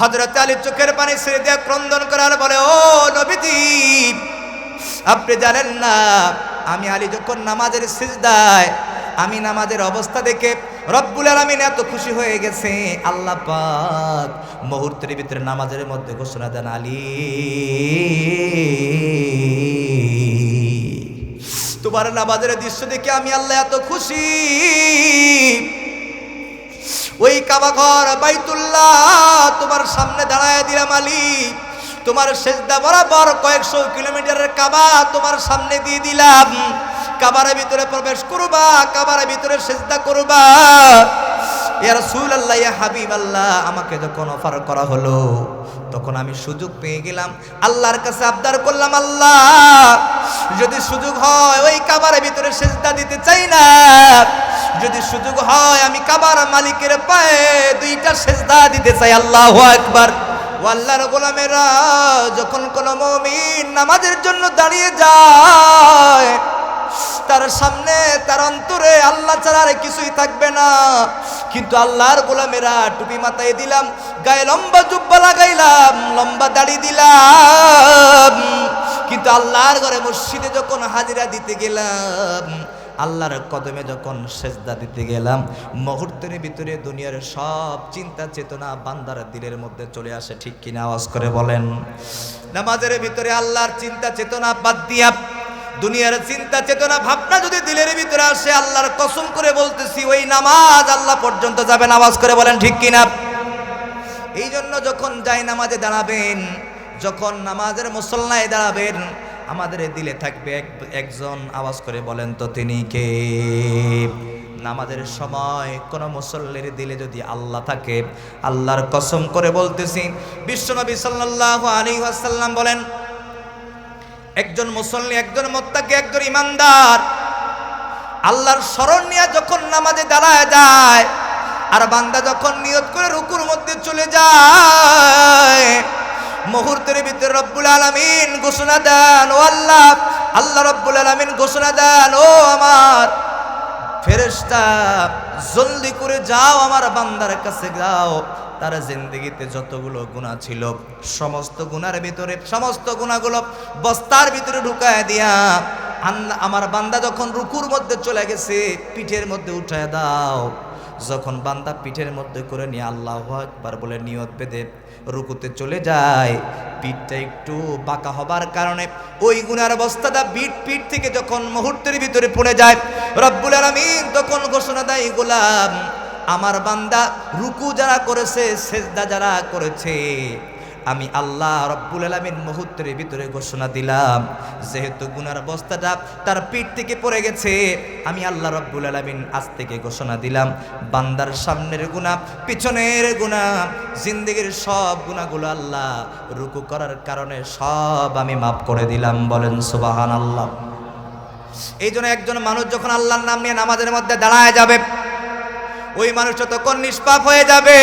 হজরত আলী চোখের পানি ছেড়ে দিয়ে ক্রন্দন করার বলে, ও নবীজি, আপনি জানেন না, আমি আলী যখন নামাজের সিজদায়, আমি নামাজের অবস্থা দেখে রব্বুল আলমিন এত খুশি হয়ে গেছে। আল্লাহ পাক মুহূর্তের ভিতরে নামাজের মধ্যে ঘোষণা দেন, আলী, তোমার নামাজের দৃশ্য দেখে আমি আল্লাহ এত খুশি। ওই কাবাঘর বাইতুল্লাহ তোমার সামনে দাঁড়ায় দিলাম আলী। তোমার সেজদা বরাবর কয়েকশো কিলোমিটারের কাবা তোমার সামনে দিয়ে দিলাম। কাবার ভিতরে প্রবেশ করবা, কাবার ভিতরে সেজদা করবা। ইয়ার সুল আল্লাহ ইয়া হাবিব আল্লাহ আমাকে যখন অফার করা হলো, তখন আমি সুযোগ পেয়ে গেলাম। আল্লাহর কাছে আবদার করলাম, আল্লাহ, যদি সুযোগ হয়, ওই কাবার ভিতরে সেজদা দিতে চাই না। যদি সুযোগ হয়, আমি কাবার মালিকের পায়ে দুইটা সেজদা দিতে চাই। আল্লাহ একবার আল্লাহর গোলামেরা যখন কোনো মমিন নামাজের জন্য দাঁড়িয়ে যায়, তার সামনে, তার অন্তরে আল্লাহ ছাড়া আর কিছুই থাকবে না। কিন্তু আল্লাহর গোলামেরা টুপি মাথায় দিলাম, গায়ে লম্বা জুব্বা লাগাইলাম, লম্বা দাড়ি দিলাম। কিন্তু আল্লাহর ঘরে মসজিদে যখন হাজিরা দিতে গেলাম আল্লাহর কদমে যখন সেজদা দিতে গেলাম, মুহূর্তের ভিতরে দুনিয়ার সব চিন্তা চেতনা বান্দার দিলের মধ্যে চলে আসে, ঠিক কিনা আওয়াজ করে বলেন। নামাজের ভিতরে আল্লাহর চিন্তা চেতনা বাদ দিয়া, দুনিয়ার চিন্তা চেতনা ভাবনা যদি দিলের ভিতরে আসে, আল্লাহর কসম করে বলতেছি, ওই নামাজ আল্লাহ পর্যন্ত যাবেন আওয়াজ করে বলেন, ঠিক কিনা? এই জন্য যখন যাই নামাজে দাঁড়াবেন, যখন নামাজের মুসল্লায় দাঁড়াবেন আমাদের দিলে থাকবে এক, একজন আওয়াজ করে বলেন তো তিনি কে? নামাজের সময় কোন মুসল্লির দিলে যদি আল্লাহ থাকে, আল্লাহর কসম করে বলতেছি, বিশ্বনবী সাল্লাল্লাহু আলাইহি ওয়াসাল্লাম বলেন, একজন মুসল্লি, একজন মোত্তাকি, একজন ইমানদার, আল্লাহর স্মরণ নিয়ে যখন নামাজে দাঁড়ায় যায়, আর বান্দা যখন নিয়ত করে রুকুর মধ্যে চলে যায় মুহূর্তের ভিতরে রব্বুল আলামিন ঘোষণা দেন, ও আল্লাহ আল্লাহ রব্বুল আলামিন ঘোষণা দেন, ও আমার ফেরেস্তা জলদি করে যাও, আমার বান্দার কাছে যাও। তার জিন্দগিতে যতগুলো গুণা ছিল, সমস্ত গুণার ভিতরে, সমস্ত গুণাগুলো বস্তার ভিতরে ঢুকায় দিয়া আমার বান্দা যখন রুকুর মধ্যে চলে গেছে, পিঠের মধ্যে উঠায় দাও। যখন বান্দা পিঠের মধ্যে করে নিয়ে আল্লাহ একবার বলে নিয়ত বেঁধে রুকুতে চলে যায়, পিঠটা একটু বাঁকা হবার কারণে ওই গুনার অবস্থাটা বিট পিঠ থেকে যখন মুহূর্তের ভিতরে পড়ে যায়, রব্বুল আলমিন তখন ঘোষণা দেয়, গোলাম, আমার বান্দা রুকু যারা করেছে, সেজদা যারা করেছে আমি আল্লাহ রব্বুল আলমিন মুহূর্তের ভিতরে ঘোষণা দিলাম। যেহেতু গুনার বস্তাটা তার পিঠ থেকে পড়ে গেছে, আমি আল্লাহ রব্বুল আলমিন আজ থেকে ঘোষণা দিলাম। বান্দার সামনের গুণা পিছনের গুণা জিন্দগির সব গুণাগুলো আল্লাহ রুকু করার কারণে সব আমি মাফ করে দিলাম, বলেন সুবাহান আল্লাহ এই জন্য একজন মানুষ যখন আল্লাহর নাম নিয়ে নামাজের মধ্যে দাঁড়ায় যাবে, ওই মানুষটা তখন নিষ্পাপ হয়ে যাবে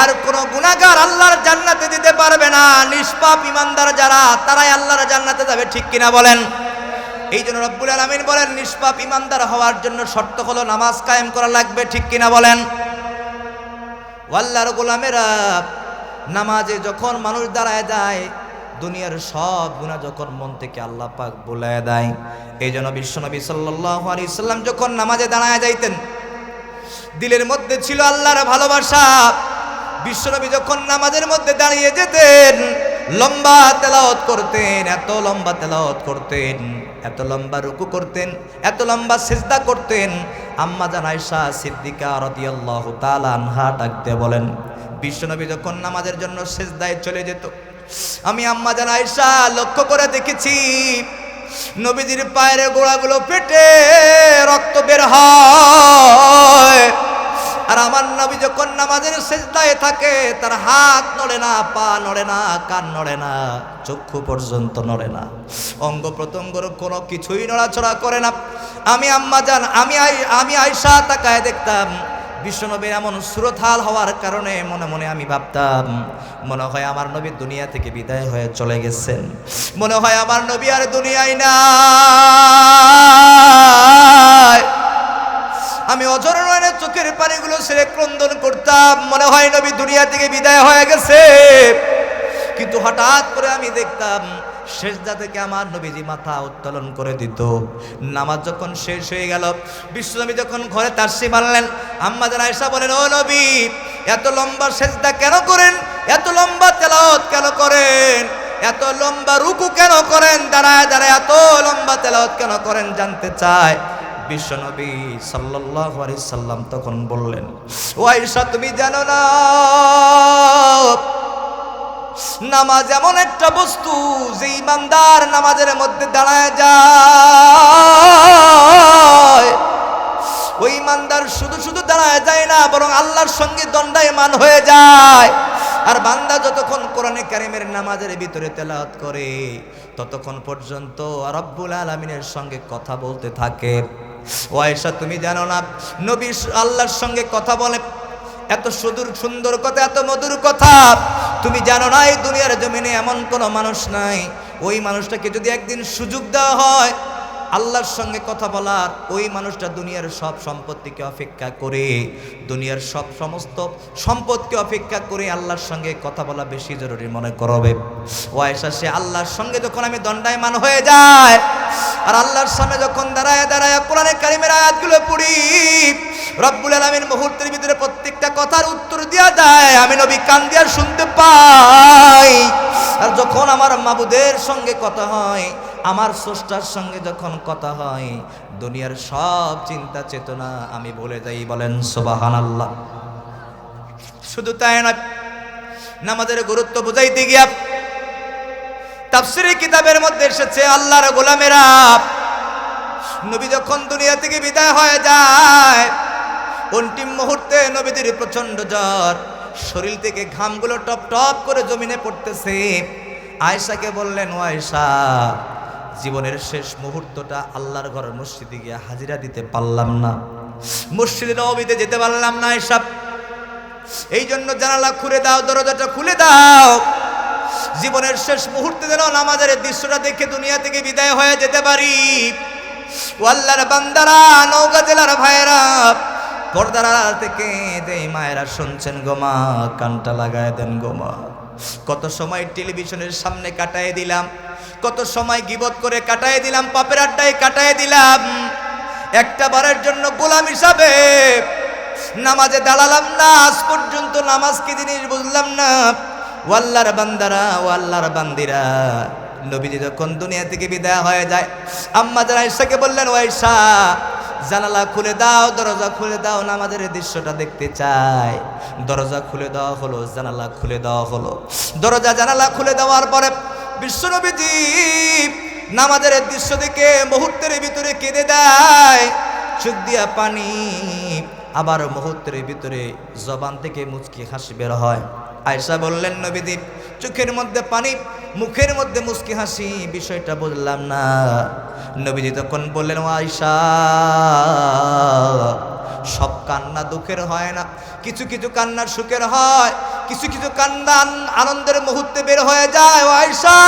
আর কোন গুণাগার আল্লাহর জান্নাতে দিতে পারবে না। নিষ্পাপ ইমানদার যারা, তারাই আল্লাহর জান্নাতে যাবে, ঠিক কিনা বলেন? এই জন্য রব্বুল আলমিন বলেন, নিষ্পাপ ইমানদার হওয়ার জন্য শর্ত হলো নামাজ কায়েম করা লাগবে, ঠিক কিনা বলেন? আল্লাহর গোলামেরা নামাজে যখন মানুষ দাঁড়ায় যায়, দুনিয়ার সব গুণা যখন মন থেকে আল্লাহ পাক বলে দেয়। এই জন্য বিশ্বনবী সাল্লাল্লাহু আলাইহি সাল্লাম যখন নামাজে দাঁড়ায় যাইতেন, দিলের মধ্যে ছিল আল্লাহর ভালোবাসা। বিশ্বনবী যখন নামাজের মধ্যে দাঁড়িয়ে যেতেন, লম্বা তেলাওয়াত করতেন, এত লম্বা তেলাওয়াত করতেন, এত লম্বা রুকু করতেন, এত লম্বা সিজদা করতেন, আম্মা জান আয়েশা সিদ্দিকা রাদিয়াল্লাহু তাআলা আনহা ডাকতে বলেন, বিশ্বনবী যখন নামাজের জন্য সিজদায় চলে যেত, আমি আম্মা জান আয়েশা লক্ষ্য করে দেখেছি, নবীজির পায়ের গোড়াগুলো পেটে রক্ত বের হয়। আর আমার নবী যখন নামাজের সেজদায় থাকে, তার হাত নড়ে না, পা নড়ে না, কান নড়ে না, চক্ষু পর্যন্ত নড়ে না। অঙ্গ প্রত্যঙ্গর কোনো কিছুই নড়াচড়া করে না। আমি আম্মা জান, আমি আমি আয়সা তাকায় দেখতাম বিশ্বনবীর এমন সুরথাল হওয়ার কারণে মনে মনে আমি ভাবতাম, মনে হয় আমার নবী দুনিয়া থেকে বিদায় হয়ে চলে গেছেন। মনে হয় আমার নবী আর দুনিয়ায় না আমি অজর নয়নে চোখের পানিগুলো ছেড়ে ক্রন্দন করতাম। মনে হয় নবী দুনিয়া থেকে বিদায় হয়ে গেছে। কিন্তু হঠাৎ করে আমি দেখতাম শেষদা থেকে আমার নবীজি মাথা উত্তোলন করে দিত। নামাজ যখন শেষ হয়ে গেল বিশ্বনবী যখন ঘরে তারসি মারলেন, আম্মা আয়েশা বলেন, ও নবী, এত লম্বা শেষদা কেন করেন? এত লম্বা তেলাওয়াত কেন করেন? এত লম্বা রুকু কেন করেন? দাঁড়ায় দাঁড়ায় এত লম্বা তেলাওয়াত কেন করেন? জানতে চায়। বিশ্বনবী আলাইহি সাল্লাম তখন বললেন, ও আয়েশা, তুমি জানো না, নামাজ এমন একটা বস্তু যে ইমানদার নামাজের মধ্যে দাঁড়ায় যায়। ওই ইমানদার শুধু শুধু দাঁড়ায় যায় না, বরং আল্লাহর সঙ্গে দণ্ডায়মান হয়ে যায়। আর বান্দা যতক্ষণ কোরআনে কারিমের নামাজের ভিতরে তেলাওয়াত করে ততক্ষণ পর্যন্ত রব্বুল আলমিনের সঙ্গে কথা বলতে থাকে। ও আয়েশা তুমি জানো না, নবী আল্লাহর সঙ্গে কথা বলে, এত সুদূর সুন্দর কথা, এত মধুর কথা। তুমি জানো না, এই দুনিয়ার জমিনে এমন কোনো মানুষ নাই। ওই মানুষটাকে যদি একদিন সুযোগ দেওয়া হয় আল্লাহর সঙ্গে কথা বলার ওই মানুষটা দুনিয়ার সব সম্পত্তিকে অপেক্ষা করে, দুনিয়ার সব সমস্ত সম্পদকে অপেক্ষা করে আল্লাহর সঙ্গে কথা বলা বেশি জরুরি মনে করবে ওয়াইসা সে আল্লাহর সঙ্গে যখন আমি দণ্ডায়মান হয়ে যায়, আর আল্লাহর সামনে যখন দাঁড়ায় দাঁড়ায় কোরআনে কারিমের আয়াতগুলো পড়ি, রব্বুল আলমীর মুহূর্তের ভিতরে প্রত্যেকটা কথার উত্তর দেওয়া যায় আমি নবী কান দিয়া শুনতে পাই। আর যখন আমার মাবুদের সঙ্গে কথা হয়, আমার স্রষ্টার সঙ্গে যখন কথা হয়, দুনিয়ার সব চিন্তা চেতনা আমি বলে যাই, বলেন সোবাহান আল্লাহ শুধু তাই না নামাজের গুরুত্ব বুঝাইতে গিয়া তাফসিরি কিতাবের মধ্যে এসেছে, আল্লাহর গোলামেরা নবী যখন দুনিয়া থেকে বিদায় হয়ে যায়, অন্তিম মুহূর্তে নবীদের প্রচণ্ড জ্বর শরীর থেকে ঘামগুলো টপ টপ করে জমিনে পড়তেছে। আয়েশাকে বললেন, ও আয়েশা, জীবনের শেষ মুহূর্তটা আল্লাহর ঘর মসজিদে গিয়ে হাজিরা দিতে পারলাম না। মসজিদে নবীতে যেতে পারলাম না এসব এই জন্য জানালা খুলে দাও, দরজাটা খুলে দাও। জীবনের শেষ মুহূর্তে যেন নামাজের দৃশ্যটা দেখে দুনিয়া থেকে বিদায় হয়ে যেতে পারি। আল্লাহর বান্দারা নৌকা জেলার ভাইয়েরা পর্দার আড়াল থেকে যে মায়েরা শুনছেন গোমা কানটা লাগায় দেন গোমা কত সময় টেলিভিশনের সামনে কাটায় দিলাম, কত সময় গিবত করে কাটায় দিলাম, পাপের আড্ডায় কাটায় দিলাম। একটা বারের জন্য গোলাম হিসাবে নামাজে দাঁড়ালাম না, আজ পর্যন্ত নামাজ কি জিনিস বুঝলাম না। ওয়াল্লার বান্দারা ওয়াল্লার বান্দিরা, নবীজি যখন দুনিয়া থেকে বিদায় হয়ে যায়, আম্মা যারা ঈশাকে বললেন ওয়াইশা জানালা খুলে দাও, দরজা খুলে দাও, নামাজের দৃশ্যটা দেখতে চাই। দরজা খুলে দেওয়া হলো, জানালা খুলে দেওয়া হলো। দরজা জানালা খুলে দেওয়ার পরে বিশ্বনবীজি নামাজের দৃশ্য দেখে মুহূর্তের ভিতরে কেঁদে দেয়। চোখ দিয়া পানি আবার মুহূর্তের ভিতরে জবান থেকে মুচকি হাসি বের হয়। আয়সা বললেন, নবীদীপ, চোখের মধ্যে পানি, মুখের মধ্যে মুচকি হাসি, বিষয়টা বুঝলাম না। নবীজি তখন বললেন আয়সা সব কান্না দুঃখের হয় না। কিছু কিছু কান্নার সুখের হয়, কিছু কিছু কান্না আনন্দের মুহূর্তে বের হয়ে যায়। আয়সা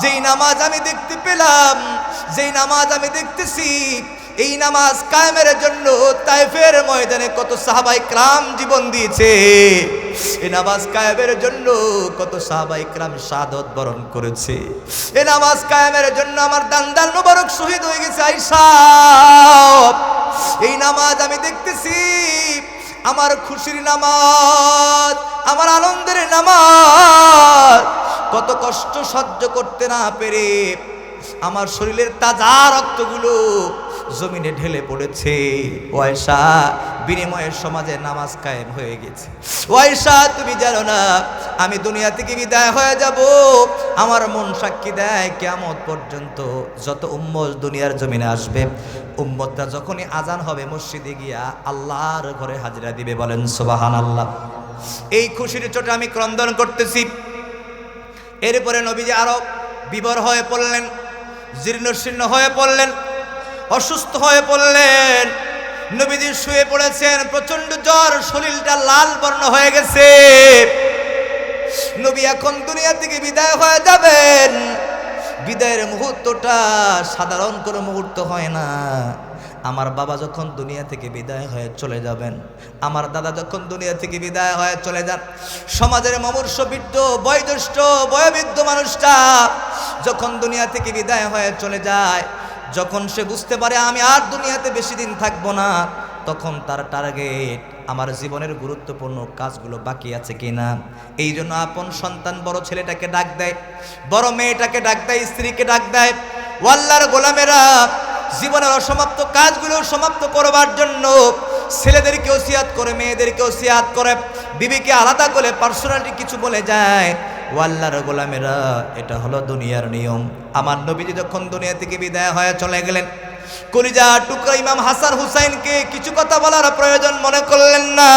যেই নামাজ আমি দেখতে পেলাম, যেই নামাজ আমি দেখতেছি এই নামাজ কায়েমের জন্য তাইফের ময়দানে কত সাহাবাই ক্রাম জীবন দিয়েছে। এ নামাজ কায়েমের জন্য কত সাহাবাই ক্রাম সাদত বরণ করেছে। এ নামাজ কায়েমের জন্য আমার দান্দাল মুবারক শহীদ হয়ে গেছে আইসা এই নামাজ আমি দেখতেছি, আমার খুশির নামাজ, আমার আনন্দের নামাজ। কত কষ্ট সহ্য করতে না পেরে আমার শরীরের তাজা রক্তগুলো জমিনে ঢেলে পড়েছে। ওয়সা বিনিময়ের সমাজে নামাজ কায়েম হয়ে গেছে। ওয়সা তুমি জানো না, আমি দুনিয়া থেকে বিদায় হয়ে যাব। আমার মন সাক্ষী দেয় কেমন পর্যন্ত যত উম্মত দুনিয়ার জমিনে আসবে। উম্মতটা যখনই আজান হবে, মসজিদে গিয়া আল্লাহর ঘরে হাজিরা দিবে, বলেন সোবাহান আল্লাহ এই খুশির চোটে আমি ক্রন্দন করতেছি। এরপরে নবীজি আরও বিবর হয়ে পড়লেন, জীর্ণশীর্ণ হয়ে পড়লেন। অসুস্থ হয়ে পড়লেন। নবীজি শুয়ে পড়েছেন প্রচণ্ড জ্বর, শরীরটা লাল বর্ণ হয়ে গেছে। নবী এখন দুনিয়া থেকে বিদায় হয়ে যাবেন। বিদায়ের মুহূর্তটা সাধারণ কোনো মুহূর্ত হয় না। আমার বাবা যখন দুনিয়া থেকে বিদায় হয়ে চলে যাবেন, আমার দাদা যখন দুনিয়া থেকে বিদায় হয়ে চলে যান, সমাজের মমূর্ষ, বৃদ্ধ, বয়োজ্যেষ্ঠ, বয়োবৃদ্ধ মানুষটা যখন দুনিয়া থেকে বিদায় হয়ে চলে যায় যখন সে বুঝতে পারে আমি আর দুনিয়াতে বেশি দিন থাকব না, তখন তার টার্গেট আমার জীবনের গুরুত্বপূর্ণ কাজগুলো বাকি আছে কিনা। এই জন্য আপন সন্তান বড় ছেলেটাকে ডাক দেয়, বড় মেয়েটাকে ডাক দেয়, স্ত্রীকে ডাক দেয়, ওয়াল্লার গোলামেরা জীবনের অসমাপ্ত কাজগুলো সমাপ্ত করবার জন্য ছেলেদেরকে ওসিয়াত করে মেয়েদেরকে ওসিয়াত করে, বিবিকে আলাদা করে পার্সোনালিটি কিছু বলে যায়। ওয়াল্লার গোলামেরা, এটা হলো দুনিয়ার নিয়ম। আমার নবীজি যখন দুনিয়া থেকে বিদায় হয়ে চলে গেলেন, কলিজা টুকরা ইমাম হাসান হুসাইনকে কিছু কথা বলার প্রয়োজন মনে করলেন না।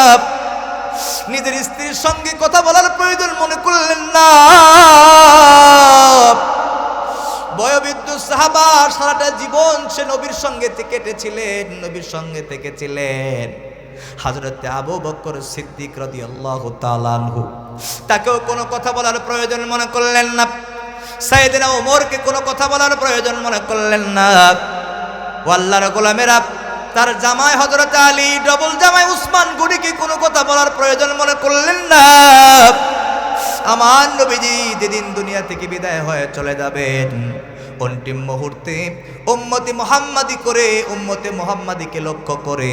নিজের স্ত্রীর সঙ্গে কথা বলার প্রয়োজন মনে করলেন না। বয়োবৃদ্ধ সাহাবা সারাটা জীবন সে নবীর সঙ্গে কেটেছিলেন, নবীর সঙ্গে থেকেছিলেন হাজরতে আবু বকর সিদ্দিক রদি আল্লাহ তালানহু তাকেও কোনো কথা বলার প্রয়োজন মনে করলেন না। সাইদিনা ওমরকে কোনো কথা বলার প্রয়োজন মনে করলেন না। ও আল্লাহর গোলামেরা, তার জামাই হজরত আলী, ডবল জামাই উসমান গুড়িকে কোনো কথা বলার প্রয়োজন মনে করলেন না। আমার নবীজি যেদিন দুনিয়া থেকে বিদায় হয়ে চলে যাবেন, অন্তিম মুহূর্তে উম্মতি মোহাম্মদি করে, উম্মতে মোহাম্মাদিকে লক্ষ্য করে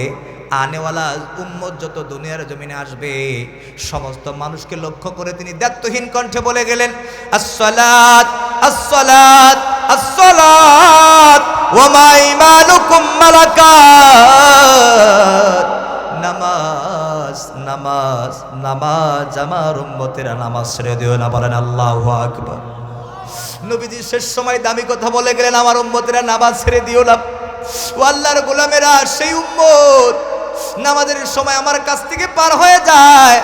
আনেওয়ালা উম্মত যত দুনিয়ার জমিনে আসবে, সমস্ত মানুষকে লক্ষ্য করে তিনি দায়িত্বহীন কণ্ঠে বলে গেলেন, আসসালাত আসসালাত আসসালাত ওমা ইমানুকুম মালাকাত। নামাজ নামাজ নামাজ, আমার উম্মতেরা নামাজ ছেড়ে দিও না, বলেন আল্লাহু আকবার। নবীজি শেষ সময় দামি কথা বলে গেলেন, আমার উম্মতেরা নামাজ ছেড়ে দিও না। ও আল্লাহর গোলামেরা, সেই উম্মত নামাজের সময় আমার কাছ থেকে পার হয়ে যায়।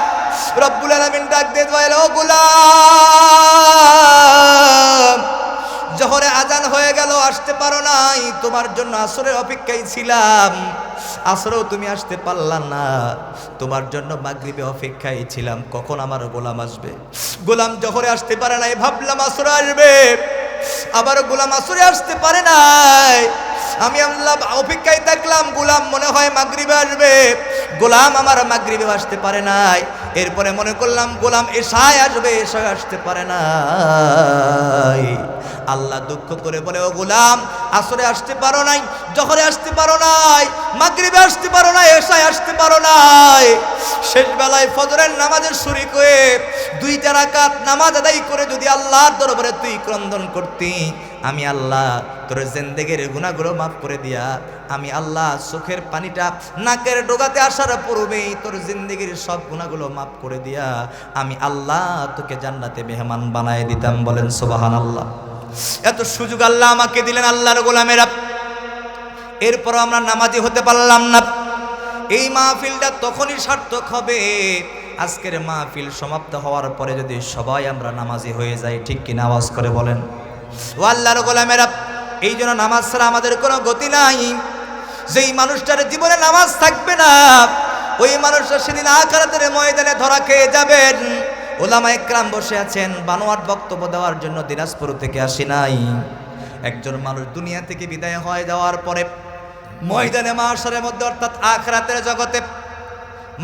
রব্বুল আলামিন ডাক দিয়ে ও গোলাম, জহরে আজান হয়ে গেল, আসতে পারো নাই, তোমার জন্য আসরের অপেক্ষায় ছিলাম। আসরেও তুমি আসতে পারলা না, তোমার জন্য মাগরিবে অপেক্ষায় ছিলাম, কখন আমার গোলাম আসবে? গোলাম জহরে আসতে পারে নাই, ভাবলাম আসরে আসবে। আবার গোলাম আসরে আসতে পারে নাই আমি আল্লাহ অপেক্ষায় থাকলাম, গোলাম মনে হয় মাগরিবে আসবে। গোলাম আমার মাগরিবে আসতে পারে নাই। এরপরে মনে করলাম, গোলাম এসায় আসবে এসায় আসতে পারে নাই। আল্লাহ দুঃখ করে বলে, ও গোলাম, আসরে আসতে পারো নাই, জহরে আসতে পারো নাই, মাগরিবে আসতে পারো নাই এসায় আসতে পারো নাই। শেষ বেলায় ফজরের নামাজের শরিক হয়ে দুইটা রাকাত নামাজ আদায় করে যদি আল্লাহর দরবারে তুই ক্রন্দন করতি আমি আল্লাহ, তোর জেন্দেগের গুণাগুলো মাফ করে দিয়া, আমি আল্লাহ চোখের পানিটা নাকের ডোগাতে আসার পূর্বেই তোর জিন্দগির সব গুণাগুলো মাফ করে দিয়া, আমি আল্লাহ তোকে জান্নাতে মেহমান বানায় দিতাম, বলেন সোবাহান আল্লাহ এত সুযোগ আল্লাহ আমাকে দিলেন, আল্লাহর গোলামেরা। এরপর আমরা নামাজি হতে পারলাম না। এই মাহফিলটা তখনই সার্থক হবে। আজকের মাহফিল সমাপ্ত হওয়ার পরে যদি সবাই আমরা নামাজি হয়ে যাই, ঠিক কিনা আওয়াজ করে বলেন। ও আল্লাহর গোলামেরা, এই জন্য নামাজ ছাড়া আমাদের কোনো গতি নাই। যেই মানুষটার জীবনে নামাজ থাকবে না, ওই মানুষটা সেদিন আকারাতের ময়দানে ধরা খেয়ে যাবেন। ওলামা একরাম বসে আছেন, বানোয়াট বক্তব্য দেওয়ার জন্য দিনাজপুর থেকে আসি নাই। একজন মানুষ দুনিয়া থেকে বিদায় হয়ে যাওয়ার পরে ময়দানে মাসারের মধ্যে অর্থাৎ আখরাতের জগতে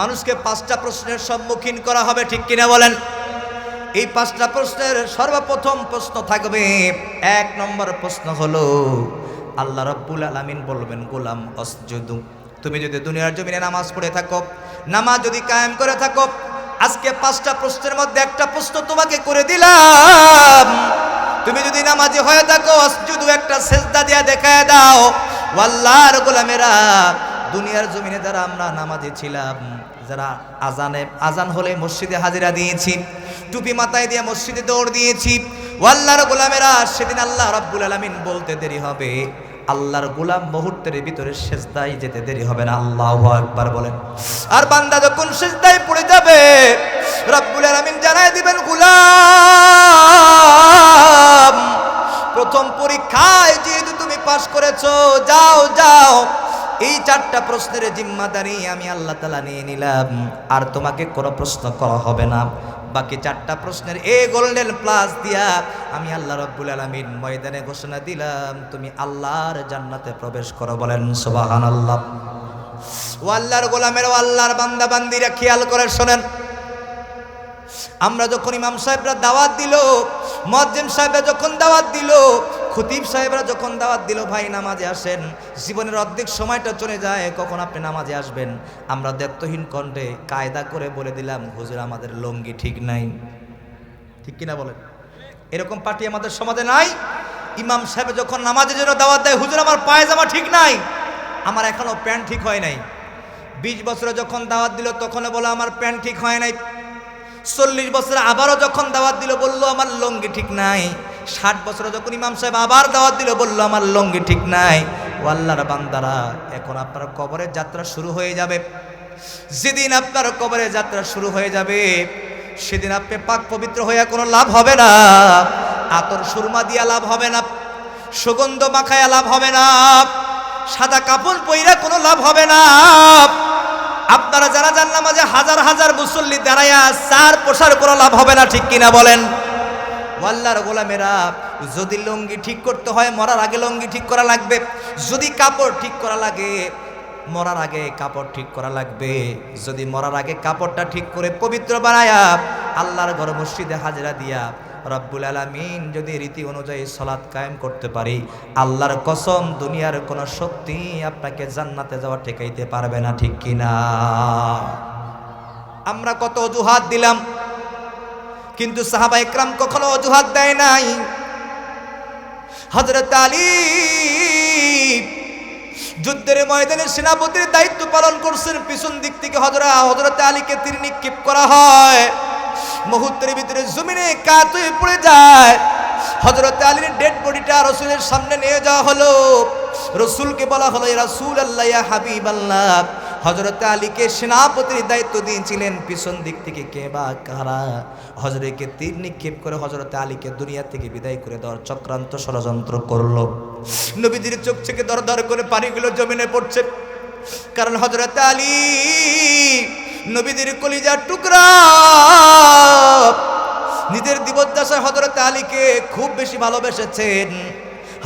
মানুষকে পাঁচটা প্রশ্নের সম্মুখীন করা হবে, ঠিক কিনা বলেন? এই পাঁচটা প্রশ্নের সর্বপ্রথম প্রশ্ন থাকবে। এক নম্বর প্রশ্ন হলো, আল্লাহ রব্বুল আলামিন বলবেন, গোলাম অসজুদু তুমি যদি দুনিয়ার জমিনে নামাজ পড়ে থাকো, নামাজ যদি কায়েম করে থাকো, আজকে পাঁচটা প্রশ্নের মধ্যে একটা প্রশ্ন তোমাকে করে দিলাম। তুমি যদি নামাজি হয়ে থাকো অসজুদু একটা সেজদা দিয়া দেখায় দাও। ওয়াল্লাহর গোলামেরা, দুনিয়ার জমিনে যারা আমরা নামাজে ছিলাম, যারা আজানে আজান হলে মসজিদে হাজিরা দিয়েছি টুপি মাথায় দিয়ে মসজিদে দৌড় দিয়েছি। ওয়াল্লাহর গোলামেরা সেদিন আল্লাহ রাব্বুল আলামিন বলতে দেরি হবে। আল্লাহর গোলাম মুহূর্তের ভিতরে সেজদায় যেতে দেরি হবে না। আল্লাহ একবার বলেন। আর বান্দা যখন সেজদায় পড়ে যাবে, রব্বুল আলামিন জানায় দিবেন, গোলাম, প্রথম পরীক্ষায় যেহেতু তুমি পাশ করেছ, যাও যাও। এই চারটা প্রশ্নের জিম্মাদারি আমি আল্লাহ তালা নিয়ে নিলাম। আর তোমাকে কোনো প্রশ্ন করা হবে না। বাকি চারটা প্রশ্নের এ গোল্ডেন প্লাস দিয়া আমি আল্লাহ রব্বুল আলমিন ময়দানে ঘোষণা দিলাম, তুমি আল্লাহর জান্নাতে প্রবেশ করো বলেন সুবাহান আল্লাহ ও আল্লাহর গোলামের ও আল্লাহর বান্দা বান্দিরা খেয়াল করে শোনেন। আমরা যখন ইমাম সাহেবরা দাওয়াত দিল মজ্জেম সাহেবরা যখন দাওয়াত দিল, খতিব সাহেবরা যখন দাওয়াত দিল, ভাই, নামাজে আসেন। জীবনের অর্ধেক সময়টা চলে যায়, কখন আপনি নামাজে আসবেন? আমরা দায়িত্বহীন কণ্ঠে কায়দা করে বলে দিলাম, হুজুর, আমাদের লঙ্গি ঠিক নাই। ঠিক কিনা বলেন? এরকম পার্টি আমাদের সমাজে নাই। ইমাম সাহেব যখন নামাজের জন্য দাওয়াত দেয়, হুজুর, আমার পায়জামা ঠিক নাই। আমার এখনও প্যান্ট ঠিক হয় নাই। বিশ বছরে যখন দাওয়াত দিল তখন বলে, আমার প্যান্ট ঠিক হয় নাই। চল্লিশ বছরে আবারও যখন দাওয়াত দিল, বলল, আমার লঙ্গি ঠিক নাই। ষাট বছরে যখন ইমাম সাহেব আবার দাওয়াত দিল, বলল, আমার লঙ্গি ঠিক নাই। ও আল্লাহর বান্দারা, এখন আপনার কবরের যাত্রা শুরু হয়ে যাবে। যেদিন আপনার কবরের যাত্রা শুরু হয়ে যাবে, সেদিন আপনি পাক পবিত্র হইয়া কোনো লাভ হবে না। আতর সুরমা দিয়া লাভ হবে না। সুগন্ধ মাখায়া লাভ হবে না। সাদা কাপড় পইরা কোনো লাভ হবে না। আপনারা যারা জানলাম যে হাজার হাজার মুসল্লি দাঁড়াইয়া চার প্রসার কোনো লাভ হবে না, ঠিক কিনা বলেন? ওয়াল্লার গোলামেরা, যদি লঙ্গি ঠিক করতে হয়, মরার আগে লঙ্গি ঠিক করা লাগবে। যদি কাপড় ঠিক করা লাগে, মরার আগে কাপড় ঠিক করা লাগবে। যদি মরার আগে কাপড়টা ঠিক করে পবিত্র বানায়া আল্লাহর ঘর মসজিদে হাজিরা দিয়া রব্বুল আলামিন যদি রীতি অনুযায়ী সলাৎ কায়েম করতে পারি, আল্লাহর কসম দুনিয়ার কোনো শক্তি আপনাকে জান্নাতে যাওয়া ঠেকাইতে পারবে না, ঠিক কিনা আমরা কত অজুহাত দিলাম, কিন্তু সাহাবা ইকরাম কখনো অজুহাত দেয় নাই। হজরত আলী যুদ্ধের ময়দানে সেনাপতির দায়িত্ব পালন করছেন, পিছন দিক থেকে হজরা হজরত আলীকে তীর নিক্ষেপ করা হয়। মুহূর্তের ভিতরে জমিনে কাত হয়ে পড়ে যায়। হজরত আলীর ডেড বডিটা রসুলের সামনে নিয়ে যাওয়া হলো। রসুলকে বলা হলো রাসুল আল্লাহ হাবিব আল্লাহ হজরত আলীকে সেনাপতির দায়িত্ব দিয়েছিলেন, পিছন দিক থেকে কে বা কারা? হজরতকে তীর নিক্ষেপ করে হজরত আলীকে দুনিয়া থেকে বিদায় করে দেওয়ার চক্রান্ত ষড়যন্ত্র করল। নবীজির চোখ থেকে দর দর করে পানিগুলো জমিনে পড়ছে। কারণ হজরত আলী নবীদের কলিজার টুকরা। নিজের দিবদ্দাসায় হজরত আলীকে খুব বেশি ভালোবেসেছেন।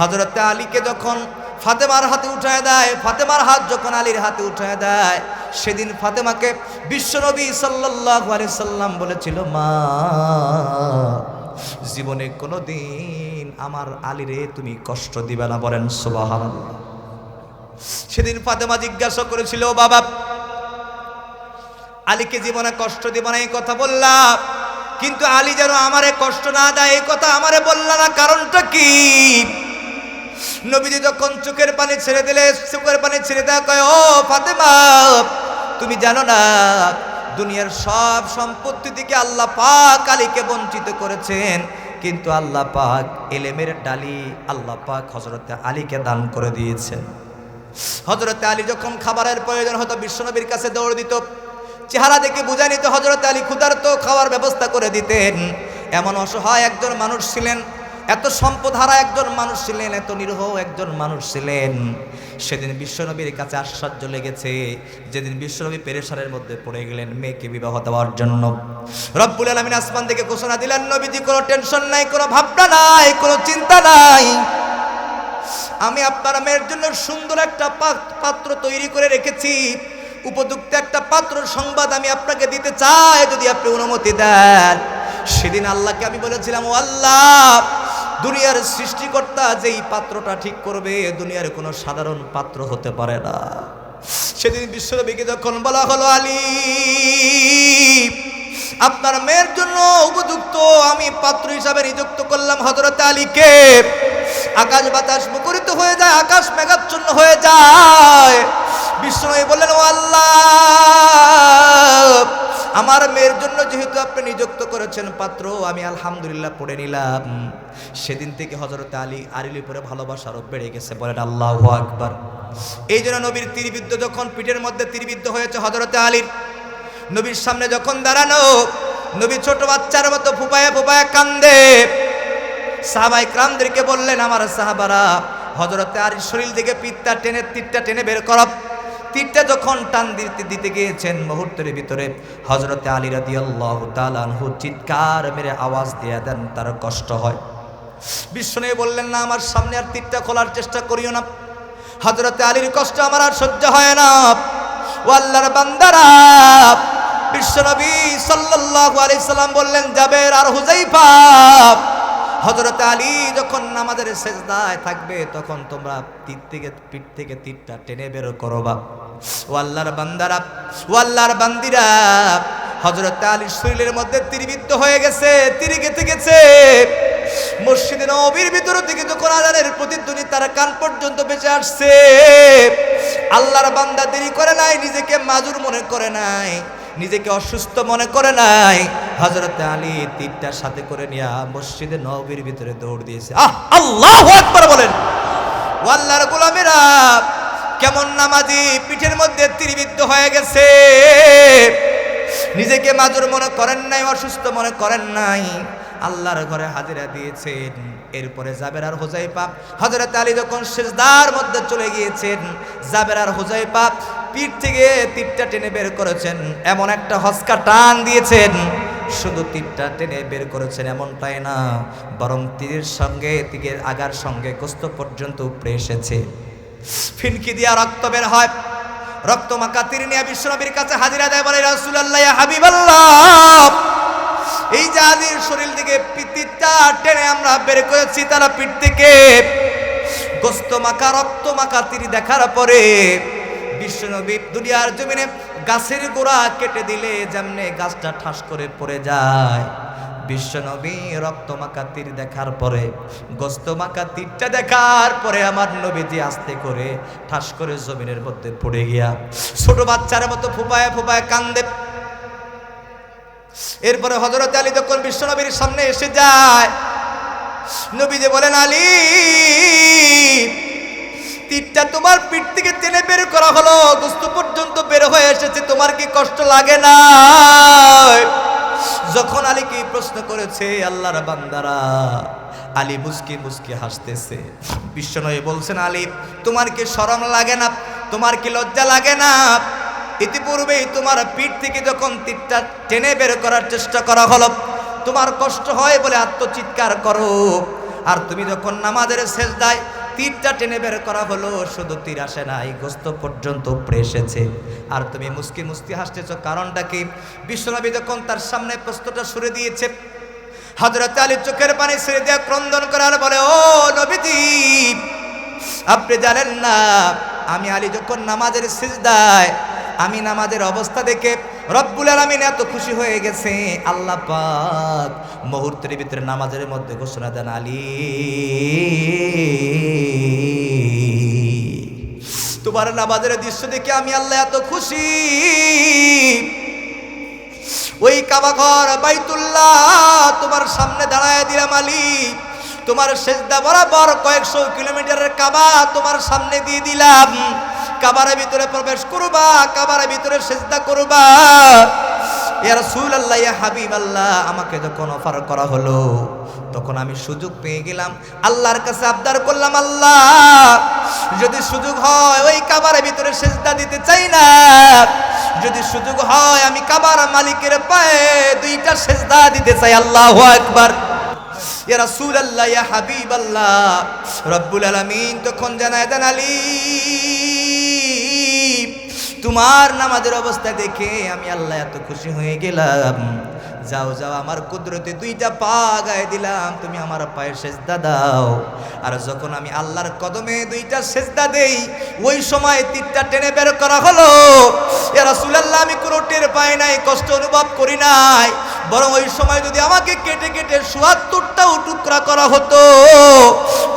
হজরত আলীকে যখন ফাতেমার হাতে উঠায় দেয়, ফাতেমার হাত যখন আলীর হাতে উঠায় দেয়, সেদিন ফাতেমাকে বিশ্বনবী সাল্লাহ সাল্লাম বলেছিল, মা, জীবনে কোনো দিন আমার আলীরে তুমি কষ্ট দিবে না বলেন সুবাহান সেদিন ফাতেমা জিজ্ঞাসা করেছিল বাবা আলীকে জীবনে কষ্ট দিব না, এই কথা বললাম। কিন্তু আলী যেন আমারে কষ্ট না দেয়, এই কথা আমারে বললা না, কারণটা কি? নবীজি যখন চোখের পানি ছেড়ে দিলে, চোখের পানি ছেড়ে দেওয়া কয়, ও ফাতেমা, তুমি জানো না, দুনিয়ার সব সম্পত্তি থেকে আল্লাহ পাক আলীকে বঞ্চিত করেছেন। কিন্তু আল্লাহ পাক এলেমের ডালি আল্লাহ পাক হজরতে আলীকে দান করে দিয়েছেন। হজরতে আলী যখন খাবারের প্রয়োজন হতো, বিশ্বনবীর কাছে দৌড় দিত চেহারা দেখে বুঝা নিত হজরত আলী ক্ষুধার্ত খাওয়ার ব্যবস্থা করে দিতেন। এমন অসহায় একজন মানুষ ছিলেন, এত সম্পদ হারা একজন মানুষ ছিলেন, এত নিরহ একজন মানুষ ছিলেন। সেদিন বিশ্বনবীর কাছে আশ্চর্য লেগেছে, যেদিন বিশ্বনবী পেরেশারের মধ্যে পড়ে গেলেন মেয়েকে বিবাহ দেওয়ার জন্য। রব্বুল আলমিন আসমান থেকে ঘোষণা দিলেন, নবীজি, কোনো টেনশন নাই, কোনো ভাবনা নাই, কোনো চিন্তা নাই। আমি আপনার মেয়ের জন্য সুন্দর একটা পাত্র তৈরি করে রেখেছি। উপযুক্ত একটা পাত্র সংবাদ আমি আপনাকে দিতে চাই, যদি আপনি অনুমতি দেন। সেদিন আল্লাহকে আমি বলেছিলাম, ও আল্লাহ, দুনিয়ার সৃষ্টিকর্তা যেই পাত্রটা ঠিক করবে, দুনিয়ার কোনো সাধারণ পাত্র হতে পারে না। সেদিন বিশ্বনবীকে যখন বলা হলো, আলী, আপনার মেয়ের জন্য উপযুক্ত আমি পাত্র হিসাবে নিযুক্ত করলাম হজরত আলীকে। আকাশ বাতাস মুখরিত হয়ে যায়, আকাশ মেঘাচ্ছন্ন হয়ে যায়। বিষ্ণু বললেন, ও আল্লাহ, আমার মেয়ের জন্য যেহেতু আপনি নিযুক্ত করেছেন পাত্র, আমি আলহামদুলিল্লাহ পড়ে নিলাম। সেদিন থেকে হজরত আলী আলীর উপরে ভালোবাসা আরও বেড়ে গেছে। বলেন, আল্লাহ আকবার। এই জন্য নবীর তীরবিদ্ধ যখন পিঠের মধ্যে তীরবিদ্ধ হয়েছে হজরতে আলীর, নবীর সামনে যখন দাঁড়ানো, নবী ছোট বাচ্চার মতো ফুপায়া ফুপায়া কান্দে। সাহাবাই ক্রামদেরকে বললেন, আমার সাহাবারা হজরতে আর শরীর থেকে পিত্তা টেনে, তীরটা টেনে বের কর। তীরটা যখন টান দিতে দিতে গিয়েছেন মুহূর্তের ভিতরে হজরতে আলী রাদি আল্লাহ চিৎকার মেরে আওয়াজ দিয়ে দেন, তার কষ্ট হয়। বিষ্ণু বললেন, না, আমার সামনে আর তীরটা খোলার চেষ্টা করিও না। হজরতে আলীর কষ্ট আমার আর সহ্য হয় না। ও আল্লাহর বান্দারা বিশ্বনবী সাল্লাল্লাহু আলাইহি সাল্লাম বললেন, জাবের আর হুজাইফা হজরত আলী যখন আমাদের সেজদায় থাকবে, তখন তোমরা তীর থেকে, পিঠ থেকে তীরটা টেনে বের করবা। ও আল্লাহর বান্দারা, ও আল্লাহর বান্দিরা হজরত আলীর শরীরের মধ্যে তীরবিদ্ধ হয়ে গেছে, তীর গেতে গেছে। মসজিদে নবীর ভিতর থেকে যখন আজানের প্রতিধ্বনি তার কান পর্যন্ত বেঁচে আসছে, আল্লাহর বান্দা দেরি করে নাই, নিজেকে মাজুর মনে করে নাই। নিজেকে অসুস্থ মনে করে নাই। হজরত আলী তীরটার সাথে করে নিয়ে মসজিদে নবীর ভিতরে দৌড় দিয়েছে। আহ, আল্লাহ একবার বলেন। ও আল্লাহর গোলামেরা, কেমন নামাজি, পিঠের মধ্যে তীরবিদ্ধ হয়ে গেছে। নিজেকে মাজুর মনে করেন নাই, অসুস্থ মনে করেন নাই। আল্লাহর ঘরে হাজিরা দিয়েছেন। এরপরে জাবের আর হোজাইপা হজরত আলী যখন সেজদার মধ্যে চলে গিয়েছেন, জাবের আর হোজাইপা পিঠ থেকে তীরটা টেনে বের করেছেন। এমন একটা হস্কা টান দিয়েছেন। শুধু তীরটা টেনে বের করেছেন এমনটাই না, বরং তীরের সঙ্গে, তীরের আগার সঙ্গে গোস্ত পর্যন্ত উপরে এসেছে। ফিনকি দিয়া রক্ত বের হয়। রক্ত মাকা তীর নিয়ে বিশ্বনবীর কাছে হাজিরা দেয় বলে রাসূলুল্লাহ হাবিবাল্লাহ! এই যে আদির শরীর থেকে পিতিটা টেনে আমরা বের করেছি, তারা পিঠ থেকে। গোস্ত মাখা, রক্ত মাখা তীর দেখার পরে বিশ্বনবী দুনিয়ার জমিনে গাছের গোড়া কেটে দিলে যেমনে গাছটা ঠাস করে পড়ে যায়। বিশ্বনবী রক্ত মাখা তীর দেখার পরে, গোস্ত মাখা তীরটা দেখার পরে আমার নবীজি আস্তে করে ঠাস করে জমিনের মধ্যে পড়ে গিয়া ছোট বাচ্চার মতো ফুপায় ফুপায় কান্দে। এরপরে হজরত আলী যখন বিশ্বনবীর সামনে এসে যায়, নবীজি বলেন, আলী তীরটা তোমার পিঠ থেকে টেনে বের করা হলো। গুস্ত পর্যন্ত বের হয়ে এসেছে, তোমার কি কষ্ট লাগে না যখন আলীকে প্রশ্ন করেছে, আল্লাহর বান্দারা, আলী মুস্কি মুস্কি হাসতেছে। বিশ্বনবী বলছেন, আলী, তোমার কি শরম লাগে না? তোমার কি লজ্জা লাগে না? ইতিপূর্বেই তোমার পিঠ থেকে যখন তীরটা টেনে বের করার চেষ্টা করা হলো, তোমার কষ্ট হয় বলে আত্মচিৎকার করো। আর তুমি যখন নামাজের শেষ দায় তীরটা টেনে বের করা হলো, শুধু তীর আসে নাই, গোস্ত পর্যন্ত উপরে এসেছে। আর তুমি মুস্কি মুস্কি হাসতেছ, কারণটা কি? বিশ্বনবী যখন তার সামনে প্রশ্নটা সরে দিয়েছে হজরত আলী চোখের পানি ছেড়ে দেওয়া ক্রন্দন করার বলে, ও নবীজি, আপনি জানেন না, আমি আলী যখন নামাজের সিজদায়, আমি নামাজের অবস্থা দেখে রব্বুল আলমিন এত খুশি হয়ে গেছে। আল্লাহ পাক মুহূর্তের ভিতরে নামাজের মধ্যে ঘোষণা দেন, আলী, তোমার নামাজের দৃশ্য দেখে আমি আল্লাহ এত খুশি। ওই কাবাঘর বাইতুল্লাহ তোমার সামনে দাঁড়ায় দিলাম, আলী। তোমার সেজদা বরাবর কয়েকশো কিলোমিটারের কাবা তোমার সামনে দিয়ে দিলাম। কাবারের ভিতরে প্রবেশ করবা, কাবারের ভিতরে সেজদা করবা। ইয়া রাসূলুল্লাহ, ইয়া হাবিবাল্লাহ, আমাকে যখন অফার করা হলো, তখন আমি সুযোগ পেয়ে গেলাম। আল্লাহর কাছে আবদার করলাম, আল্লাহ, যদি সুযোগ হয়, ওই কাবারের ভিতরে সেজদা দিতে চাই না। যদি সুযোগ হয়, আমি কাবার মালিকের পায়ে দুইটা সেজদা দিতে চাই, আল্লাহু আকবার। ইয়া রাসূলুল্লাহ, ইয়া হাবিবাল্লাহ, রব্বুল আলামিন তখন জানায় দেন আলী তোমার নামাজের অবস্থা দেখে আমি আল্লাহ এত খুশি হয়ে গেলাম। যাও যাও, আমার কুদরতে দুইটা পা গায়ে দিলাম। তুমি আমার পায়ের সেজদা দাও। আর যখন আমি আল্লাহর কদমে দুইটা সেজদা দেই, ওই সময় তিনটা টেনে বের করা হলো। এরা রাসূলুল্লাহ, আমি কোনো টের পাই নাই, কষ্ট অনুভব করি নাই। বরং ওই সময় যদি আমাকে কেটে কেটে সুয়াত্তরটাও টুকরা করা হতো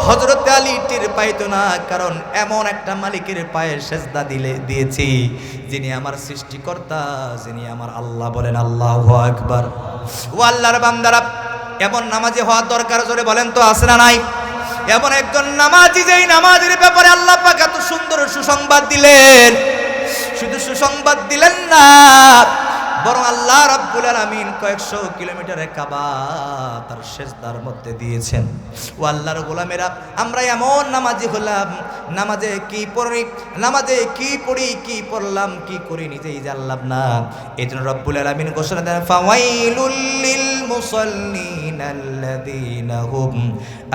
হজরত আলী টের পাইতো না, কারণ এমন একটা মালিকের পায়ে সেজদা দিলে, দিয়েছি, যিনি আমার সৃষ্টিকর্তা, যিনি আমার আল্লাহ বলেন আল্লাহ আকবার। ও আল্লাহর বান্দারা, এমন নামাজে হওয়ার দরকার জোরে বলেন তো আসে না নাই? এমন একজন নামাজি যেই নামাজের ব্যাপারে আল্লাহ পাক এত সুন্দর সুসংবাদ দিলেন। শুধু সুসংবাদ দিলেন না বরং আল্লাহ রাব্বুল আলামিন কয়েকশো কিলোমিটারের কাবা তার শেষদার মধ্যে দিয়েছেন। ও আল্লাহর গোলামেরা, আমরা এমন নামাজি হলাম, নামাজে কি পড়ি, নামাজে কি পড়ি, কি পড়লাম, কি করি নিজেই জানলাম না। এই জন্য রব্বুল আলামিন ঘোষণা দেন, ফাওয়াইলুল লিল মুসাল্লিন আল্লাযীনা হুম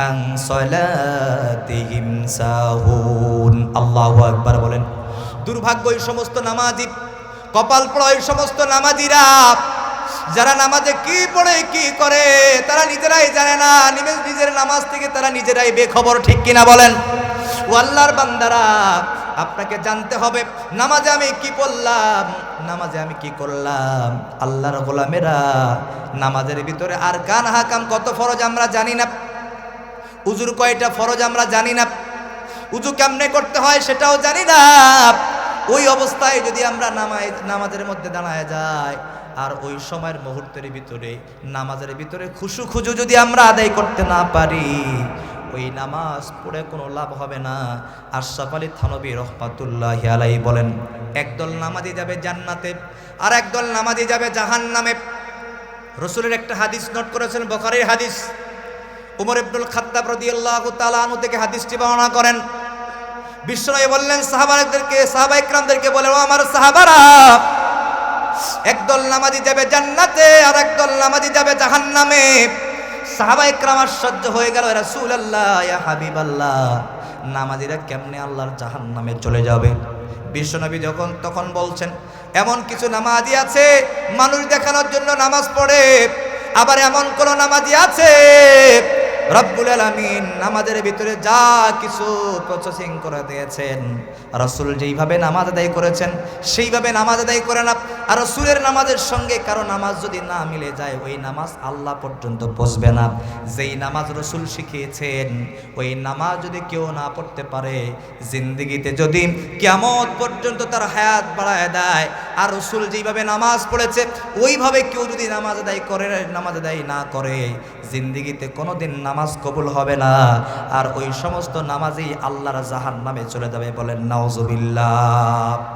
আন সালাতিহিম সাহুন। আল্লাহু আকবার বলেন, দুর্ভাগ্য এই সমস্ত নামাজি কপাল পড়া ওই সমস্ত নামাজিরা, যারা নামাজে কি পড়ে, কি করে, তারা নিজেরাই জানে না। নিজের নামাজ থেকে তারা নিজেরাই বেখবর, ঠিক কিনা বলেন? ও আল্লাহর বান্দারা, আপনাকে জানতে হবে, নামাজে আমি কি পড়লাম, নামাজে আমি কি করলাম? আল্লাহর গোলামেরা, নামাজের ভিতরে আর কান হাকাম কত ফরজ আমরা জানি না। উজুর কয়টা ফরজ আমরা জানি না। উজু কেমনে করতে হয় সেটাও জানি না। ওই অবস্থায় যদি আমরা নামাই নামাজের মধ্যে দাঁড়ায় যাই, আর ওই সময়ের মুহূর্তের ভিতরে, নামাজের ভিতরে খুশু খুজু যদি আমরা আদায় করতে না পারি, ওই নামাজ পড়ে কোনো লাভ হবে না। আশরাফ আলী থানবী রহমাতুল্লাহ আলাই বলেন, একদল নামাজি যাবে জান্নাতে, আর একদল নামাজি যাবে জাহান নামে রসুলের একটা হাদিস নোট করেছেন, বখারির হাদিস। উমর ইবনুল খাত্তাব রাদিয়াল্লাহু তাআলা আনহু থেকে হাদিসটি বর্ণনা করেন বিশ্বনবী বললেন, সাহাবাদেরকে সাহাবা ইকরামদেরকে বলেন আমার সাহাবারা, একদল নামাজি যাবে জান্নাতে, আর একদল নামাজি যাবে জাহান্নামে। সাহাবা ইকরাম আশ্চর্য হয়ে গেল রাসূলুল্লাহ, ইয়া হাবিবাল্লাহ, নামাজিরা কেমনে আল্লাহর জাহান্নামে চলে যাবে? বিশ্বনবী যখন, তখন বলছেন, এমন কিছু নামাজি আছে, মানুষ দেখানোর জন্য নামাজ পড়ে, আবার এমন কোন নামাজি আছে রব্বুল আলামিন নামাজের ভিতরে যা কিছু প্রসেসিং করে দিয়েছেন, রাসূল যেইভাবে নামাজ আদায় করেছেন, সেইভাবে নামাজ আদায় করে না আর রাসূলের নামাজের সঙ্গে কারও নামাজ যদি না মিলে যায়, ওই নামাজ আল্লাহ পর্যন্ত পৌঁছবে না। যেই নামাজ রসুল শিখিয়েছেন, ওই নামাজ যদি কেউ না পড়তে পারে, জিন্দিগিতে যদি কিয়ামত পর্যন্ত তার হায়াত বাড়ায় দেয়, আর রসুল যেইভাবে নামাজ পড়েছে, ওইভাবে কেউ যদি নামাজ আদায় করে, নামাজ আদায় না করে, জিন্দিগিতে কোনোদিন নামাজ কবুল হবে না। আর ওই সমস্ত নামাজই আল্লাহর জাহান নামে চলে যাবে বলেন নাওজুবিল্লাহ